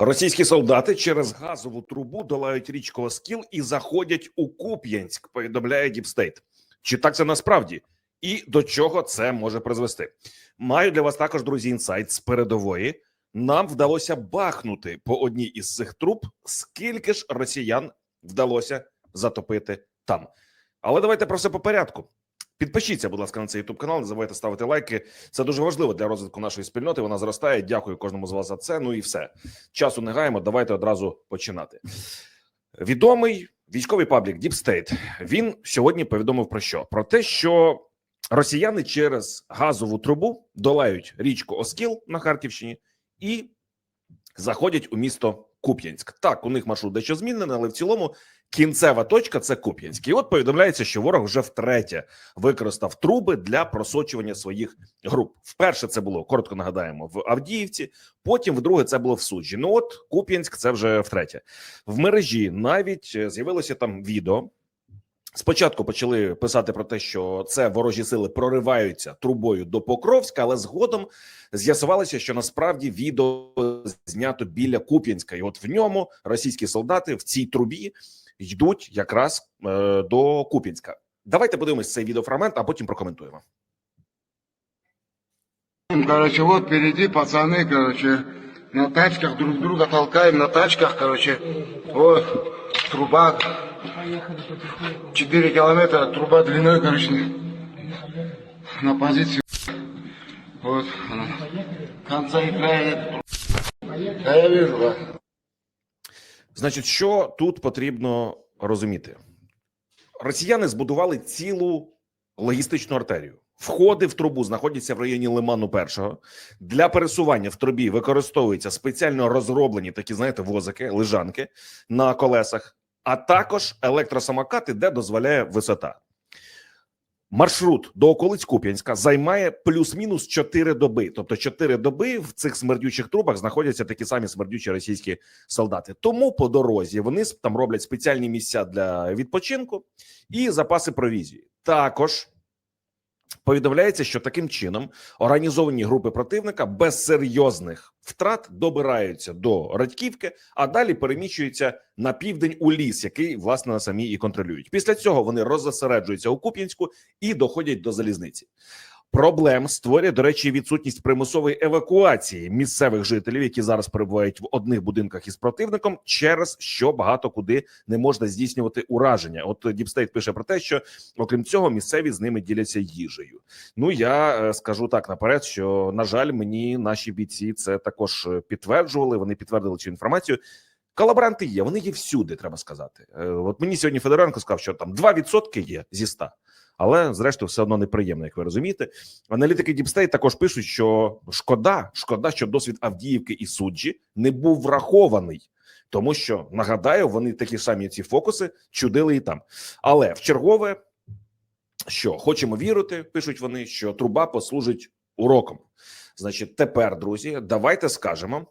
Російські солдати через газову трубу долають річку Оскіл і заходять у Куп'янськ. Повідомляє Діпстейт. Чи так це насправді? І до чого це може призвести? Маю для вас також друзі інсайт з передової. Нам вдалося бахнути по одній із цих труб. Скільки ж росіян вдалося затопити там? Але давайте про все по порядку. Підпишіться, будь ласка, на цей youtube канал. Не забувайте ставити лайки. Це дуже важливо для розвитку нашої спільноти. Вона зростає. Дякую кожному з вас за це. Ну і все. Часу не гаємо. Давайте одразу починати. Відомий військовий паблік Deep State, Він сьогодні повідомив про що? Про те, що росіяни через газову трубу долають річку Оскіл на Харківщині і заходять у місто Куп'янськ. Так, у них маршрут дещо змінений, але в цілому кінцева точка це Куп'янськ. От повідомляється, що ворог вже втретє використав труби для просочування своїх груп. Вперше це було коротко нагадаємо в Авдіївці. Потім, вдруге, це було в суджі. Ну от Куп'янськ, це вже втретє. В мережі навіть е, з'явилося там відео. Спочатку почали писати про те, що це ворожі сили прориваються трубою до Покровська, але згодом з'ясувалося, що насправді відео знято біля Куп'янська, і от в ньому російські солдати в цій трубі йдуть якраз е, до Куп'янська. Давайте подивимось цей відеофрагмент, а потім прокоментуємо. Короче, вот впереди пацаны, короче, на тачках друг друга толкаем, на тачках, короче, вот, труба, 4 километра, труба длиной, короче, на позицию, вот, конца и края нет. Да я вижу, да. Значить, що тут потрібно розуміти? Росіяни збудували цілу логістичну артерію. Входи в трубу знаходяться в районі Лиману першого. Для пересування в трубі використовуються спеціально розроблені такі, знаєте, возики, лежанки на колесах, а також електросамокати, де дозволяє висота. Маршрут до околиць Куп'янська займає плюс-мінус 4 доби. Тобто 4 доби в цих смердючих трубах знаходяться такі самі смердючі російські солдати. Тому по дорозі вони там роблять спеціальні місця для відпочинку і запаси провізії. Також повідомляється, що таким чином організовані групи противника без серйозних втрат добираються до Радьківки, а далі переміщуються на південь у ліс, який власне самі і контролюють. Після цього вони роззасереджуються у Куп'янську і доходять до залізниці. Проблем створює, до речі, відсутність примусової евакуації місцевих жителів, які зараз перебувають в одних будинках із противником, через що багато куди не можна здійснювати ураження. От Діпстейт пише про те, що окрім цього, місцеві з ними діляться їжею. Ну я е, скажу так наперед, що на жаль, мені наші бійці це також е, підтверджували. Вони підтвердили цю інформацію. Колаборанти є, вони є всюди, треба сказати. Е, От мені сьогодні Федоренко сказав, що там 2% є зі 100. Але зрештою, все одно неприємно, як ви розумієте. Аналітики Діпстейт також пишуть, що шкода, шкода, що досвід Авдіївки і суджі не був врахований, тому що нагадаю, вони такі самі ці фокуси чудили і там. Але в чергове, що хочемо вірити, пишуть вони, що труба послужить уроком. Значить, тепер, друзі, давайте скажемо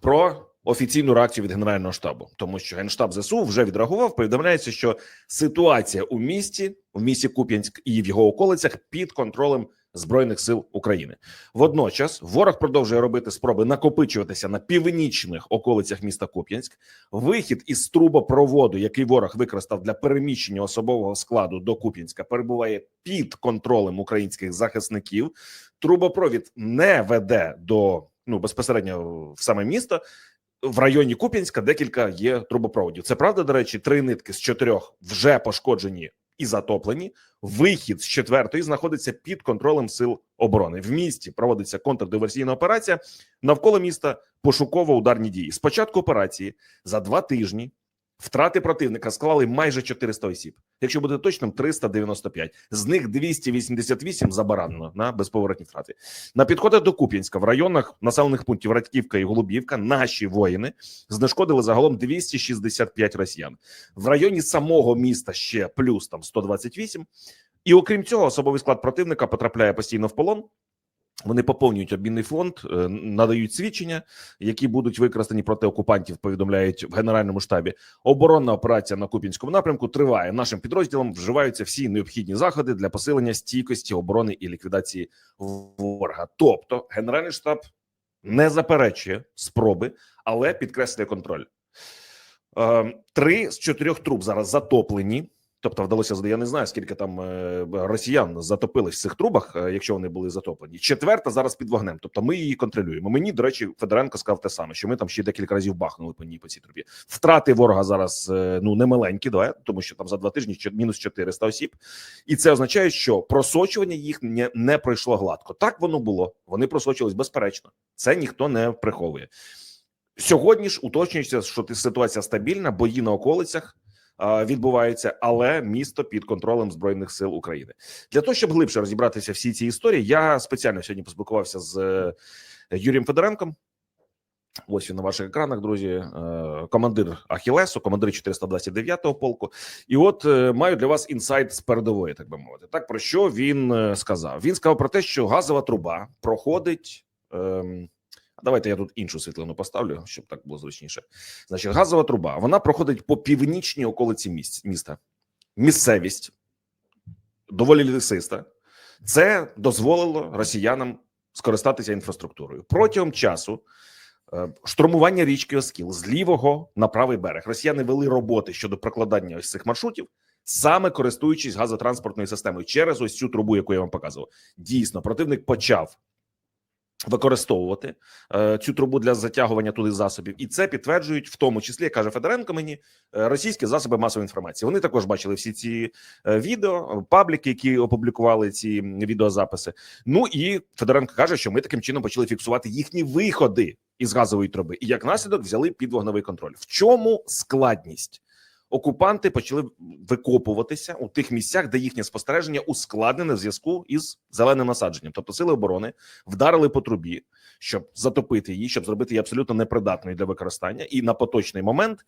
про офіційну реакцію від Генерального штабу, тому що генштаб ЗСУ вже відреагував. Повідомляється, що ситуація у місті, в місті Куп'янськ і в його околицях під контролем збройних сил України. Водночас ворог продовжує робити спроби накопичуватися на північних околицях міста Куп'янськ. Вихід із трубопроводу, який ворог використав для переміщення особового складу до Куп'янська, перебуває під контролем українських захисників. Трубопровід не веде до ну безпосередньо в саме місто. В районі Куп'янська декілька є трубопроводів. Це правда, до речі, три нитки з чотирьох вже пошкоджені і затоплені. Вихід з четвертої знаходиться під контролем сил оборони. В місті проводиться контрдиверсійна операція навколо міста. Пошуково-ударні дії. З початку операції за два тижні втрати противника склали майже 400 осіб. Якщо бути точним, 395. З них 288 забаранено на безповоротні втрати. На підходах до Куп'янська в районах населених пунктів Радьківка і Голубівка наші воїни знешкодили загалом 265 росіян. В районі самого міста ще плюс там 128. І окрім цього, особовий склад противника потрапляє постійно в полон. Вони поповнюють обмінний фонд, е, надають свідчення, які будуть використані проти окупантів. Повідомляють в генеральному штабі. Оборонна операція на Купінському напрямку триває. Нашим підрозділам вживаються всі необхідні заходи для посилення стійкості оборони і ліквідації ворога. Тобто, генеральний штаб не заперечує спроби, але підкреслює контроль. Е, Три з чотирьох труб зараз затоплені. Тобто вдалося я не знаю, скільки там е, росіян затопились в цих трубах, е, якщо вони були затоплені. Четверта зараз під вогнем. Тобто ми її контролюємо. Мені, до речі, Федоренко сказав те саме, що ми там ще декілька разів бахнули по ній по цій трубі. Втрати ворога зараз е, ну не маленькі, да, тому що там за два тижні мінус 400 осіб, і це означає, що просочування їх не, не пройшло гладко. Так воно було. Вони просочились безперечно. Це ніхто не приховує. Сьогодні ж уточнюється, що ситуація стабільна, бої на околицях а, відбуваються, але місто під контролем збройних сил України. Для того щоб глибше розібратися всі ці історії, я спеціально сьогодні поспілкувався з е, Юрієм Федоренком. Ось він на ваших екранах, друзі, е, командир Ахілесу, командир 429-го полку. І от е, маю для вас інсайт з передової, так би мовити. Так про що він е, сказав? Він сказав про те, що газова труба проходить. ем, Давайте я тут іншу світлину поставлю, щоб так було зручніше. Значить, газова труба вона проходить по північній околиці міста. Місцевість доволі лісиста. Це дозволило росіянам скористатися інфраструктурою протягом часу. е, Штурмування річки Оскіл з лівого на правий берег. Росіяни вели роботи щодо прокладання ось цих маршрутів, саме користуючись газотранспортною системою через ось цю трубу, яку я вам показував. Дійсно, противник почав використовувати е, цю трубу для затягування туди засобів, і це підтверджують в тому числі, як каже Федоренко. Мені е, російські засоби масової інформації. Вони також бачили всі ці е, відео, пабліки, які опублікували ці відеозаписи. Ну і Федоренко каже, що ми таким чином почали фіксувати їхні виходи із газової труби, і як наслідок взяли під вогневий контроль. В чому складність? Окупанти почали викопуватися у тих місцях, де їхнє спостереження ускладнене в зв'язку із зеленим насадженням. Тобто сили оборони вдарили по трубі, щоб затопити її, щоб зробити її абсолютно непридатною для використання. І на поточний момент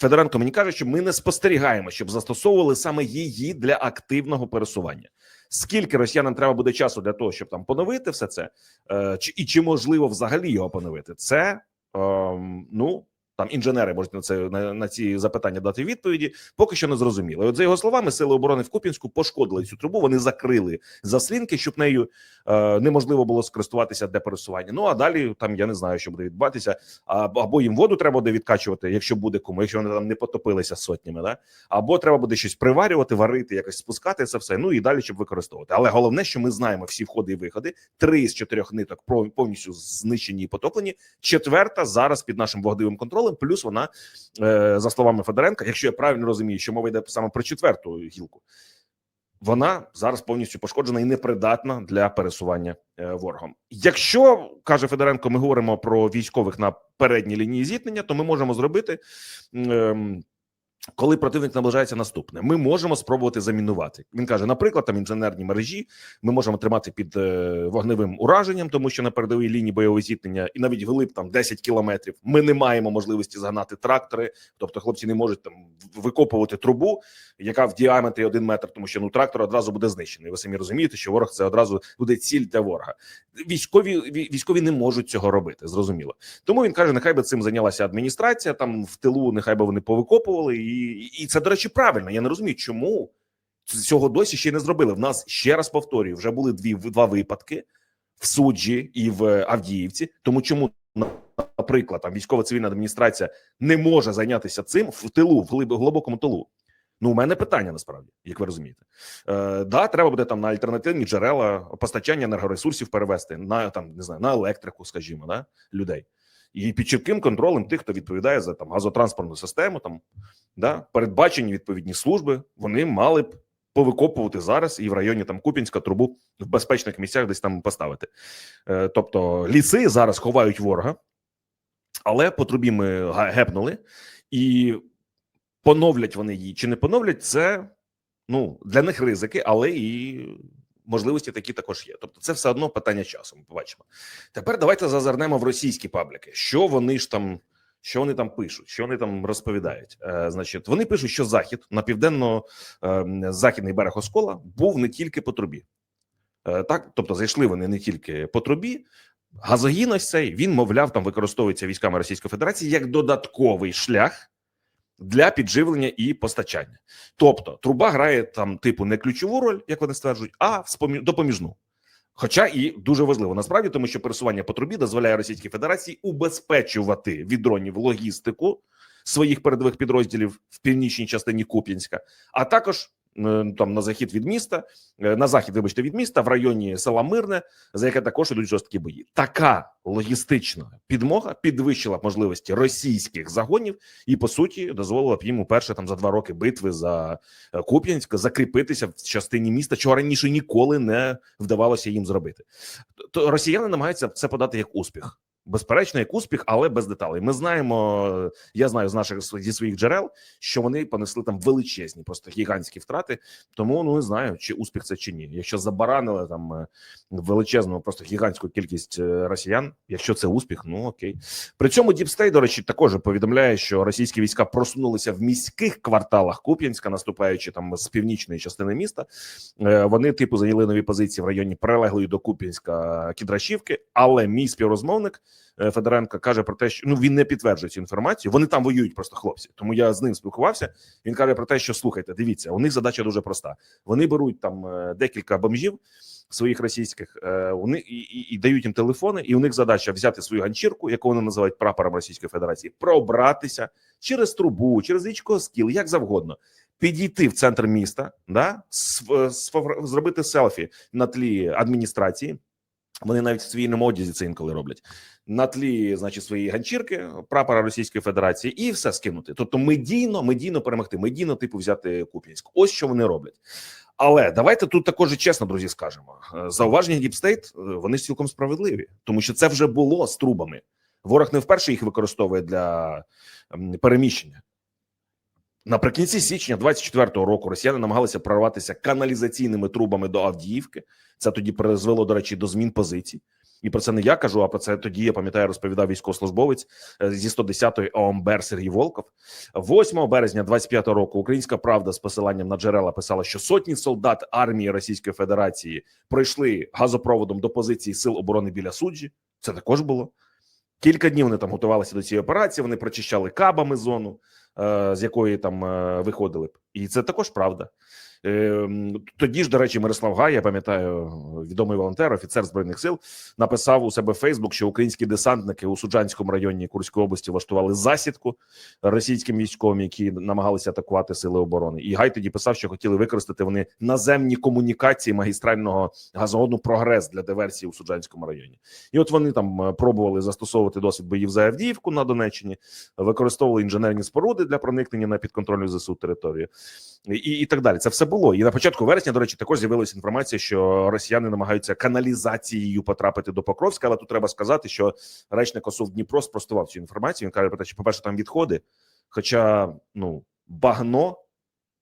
Федоренко мені каже, що ми не спостерігаємо, щоб застосовували саме її для активного пересування. Скільки росіянам треба буде часу для того, щоб там поновити все це, е, чи і чи можливо взагалі його поновити? Це ем, ну там інженери можуть на це на, на ці запитання дати відповіді. Поки що не зрозуміло. От за його словами, сили оборони в Купінську пошкодили цю трубу. Вони закрили заслінки, щоб нею е, неможливо було скористуватися для пересування. Ну а далі там я не знаю, що буде відбуватися. Або їм воду треба буде відкачувати, якщо буде кому, якщо вони там не потопилися сотнями, да або треба буде щось приварювати, варити, якось спускати це все. Ну і далі щоб використовувати. Але головне, що ми знаємо всі входи і виходи. Три з чотирьох ниток повністю знищені і потоплені. Четверта зараз під нашим вогневим контролем. Плюс вона е, за словами Федоренка, якщо я правильно розумію, що мова йде саме про четверту гілку. Вона зараз повністю пошкоджена і непридатна для пересування е, ворогом. Якщо каже Федоренко, ми говоримо про військових на передній лінії зіткнення, то ми можемо зробити. ем, коли противник наближається наступне, ми можемо спробувати замінувати. Він каже: наприклад, там інженерні мережі ми можемо тримати під е, вогневим ураженням, тому що на передовій лінії бойового зіткнення і навіть глиб там 10 кілометрів. Ми не маємо можливості згнати трактори. Тобто, хлопці не можуть там викопувати трубу, яка в діаметрі один метр, тому що ну трактор одразу буде знищений. Ви самі розумієте, що ворог це одразу буде ціль для ворога. Військові військові не можуть цього робити. Зрозуміло. Тому він каже: нехай би цим зайнялася адміністрація. Там в тилу, нехай би вони повикопували, і, і це до речі правильно. Я не розумію, чому цього досі ще не зробили. В нас ще раз повторюю, вже були дві два випадки в суджі і в Авдіївці. Тому чому наприклад, там військова цивільна адміністрація не може зайнятися цим в тилу, в глибокому тилу. Ну, у мене питання насправді, як ви розумієте. Е, да, треба буде там на альтернативні джерела постачання енергоресурсів перевести на там не знаю на електрику, скажімо, да, людей. І під чітким контролем тих, хто відповідає за там газотранспортну систему, там да, передбачені відповідні служби, вони мали б повикопувати зараз і в районі там Купінська трубу в безпечних місцях десь там поставити. Е, тобто ліси зараз ховають ворога, але по трубі ми гепнули, і поновлять вони її чи не поновлять, це ну для них ризики, але і можливості такі також є. Тобто, це все одно питання часу. Ми побачимо. Тепер давайте зазирнемо в російські пабліки. Що вони ж там, що вони там пишуть, що вони там розповідають? Е, значить, вони пишуть, що захід на південно-західний берег Оскола був не тільки по трубі. Е, так, тобто зайшли вони не тільки по трубі. Газогін ось цей він, мовляв, там використовується військами Російської Федерації як додатковий шлях для підживлення і постачання. Тобто, труба грає там, типу, не ключову роль, як вони стверджують, а допоміжну. Хоча і дуже важливо насправді, тому що пересування по трубі дозволяє Російській Федерації убезпечувати від дронів логістику своїх передових підрозділів в північній частині Куп'янська, а також там на захід від міста, е, на захід, вибачте, від міста в районі села Мирне, за яке також ідуть жорсткі бої. Така логістична підмога підвищила б можливості російських загонів і по суті дозволила б їм уперше там за два роки битви за е, Куп'янськ закріпитися в частині міста, чого раніше ніколи не вдавалося їм зробити. То росіяни намагаються це подати як успіх. Безперечно, як успіх, але без деталей. Ми знаємо, я знаю з наших зі своїх джерел, що вони понесли там величезні, просто гігантські втрати. Тому ну не знаю, чи успіх це чи ні. Якщо забаранили там е, величезну, просто гігантську кількість е, росіян, якщо це успіх, ну окей. При цьому Діпстей, до речі, також повідомляє, що російські війська просунулися в міських кварталах Куп'янська, наступаючи там з північної частини міста. Е, Вони типу зайняли нові позиції в районі прилеглої до Куп'янська Кідрашівки. Але мій співрозмовник е, Федоренко каже про те, що ну він не підтверджує цю інформацію. Вони там воюють просто хлопці. Тому я з ним спілкувався. Він каже про те, що слухайте, дивіться, у них задача дуже проста. Вони беруть там е, декілька бомжів своїх російських, е, вони і, і, і дають їм телефони, і у них задача взяти свою ганчірку, яку вони називають прапором Російської Федерації, пробратися через трубу, через річку Оскіл, як завгодно. Підійти в центр міста, да зробити селфі на тлі адміністрації. Вони навіть в цивільному одязі це інколи роблять на тлі, значить, своєї ганчірки, прапора Російської Федерації, і все скинути. Тобто, медійно, медійно перемогти, медійно, типу, взяти Куп'янськ. Ось що вони роблять. Але давайте тут також чесно, друзі, скажемо. Е, Зауваження Діпстейт вони цілком справедливі, тому що це вже було з трубами. Ворог не вперше їх використовує для переміщення. Наприкінці січня 24-го року росіяни намагалися прорватися каналізаційними трубами до Авдіївки. Це тоді призвело, до речі, до змін позицій. І про це не я кажу, а про це тоді я пам'ятаю, розповідав військовослужбовець е, зі 110-ї ОМБР Сергій Волков. 8 березня 25-го року Українська Правда з посиланням на джерела писала, що сотні солдат армії Російської Федерації пройшли газопроводом до позиції сил оборони біля суджі. Це також було. Кілька днів вони там готувалися до цієї операції. Вони прочищали кабами зону, з якої там е, виходили б, і це також правда. Е, Тоді ж, до речі, Мирослав Гай, я пам'ятаю, відомий волонтер, офіцер збройних сил, написав у себе Фейсбук, що українські десантники у Суджанському районі Курської області влаштували засідку російським військовим, які намагалися атакувати сили оборони. І Гай тоді писав, що хотіли використати вони наземні комунікації магістрального газогону прогрес для диверсії у Суджанському районі. І от вони там е, пробували застосовувати досвід боїв за Авдіївку на Донеччині, використовували інженерні споруди для проникнення на підконтрольну ЗСУ територію і, і так далі. Це все було. І на початку вересня, до речі, також з'явилася інформація, що росіяни намагаються каналізацією потрапити до Покровська. Але тут треба сказати, що речник ОСУВ Дніпро спростував цю інформацію. Він каже про те, що, по-перше, там відходи. Хоча ну багно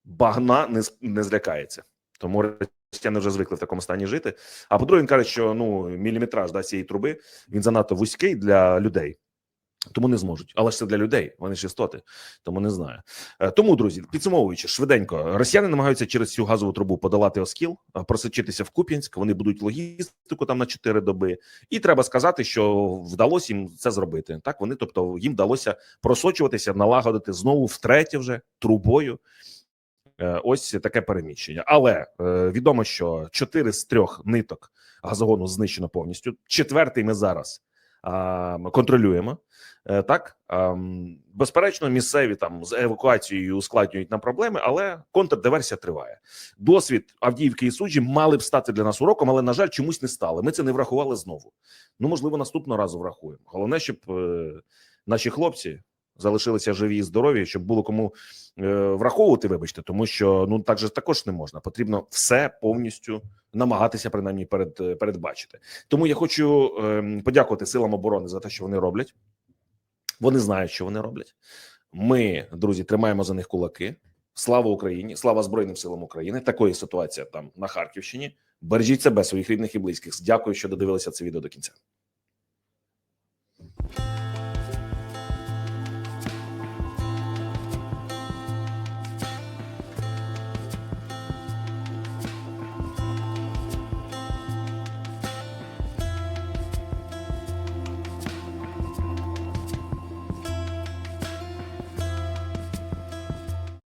багна не, не злякається. Тому росіяни вже звикли в такому стані жити. А по-друге, він каже, що ну міліметраж да, цієї труби він занадто вузький для людей. Тому не зможуть, але ж це для людей. Вони ж істоти, тому не знаю. Е, Тому, друзі, підсумовуючи швиденько, росіяни намагаються через цю газову трубу подолати Оскіл, е, просочитися в Куп'янськ. Вони будуть логістику там на 4 доби. І треба сказати, що вдалося їм це зробити. Так вони, тобто, їм вдалося просочуватися, налагодити знову втретє вже трубою. Е, Ось таке переміщення. Але відомо, що 4 з трьох ниток газогону знищено повністю. Четвертий ми зараз контролюємо. Е, Так безперечно, місцеві там з евакуацією ускладнюють нам проблеми, але контрдиверсія триває. Досвід Авдіївки і суджі мали б стати для нас уроком, але на жаль, чомусь не стали. Ми це не врахували знову. Ну можливо, наступного разу врахуємо. Головне, щоб е, наші хлопці залишилися живі і здорові, щоб було кому е, враховувати. Вибачте, тому що ну так же також не можна. Потрібно все повністю намагатися принаймні перед е, передбачити. Тому я хочу е, подякувати силам оборони за те, що вони роблять. Вони знають, що вони роблять. Ми, друзі, тримаємо за них кулаки. Слава Україні! Слава Збройним силам України! Такої ситуація там на Харківщині. Бережіть себе, своїх рідних і близьких. Дякую, що додивилися це відео до кінця.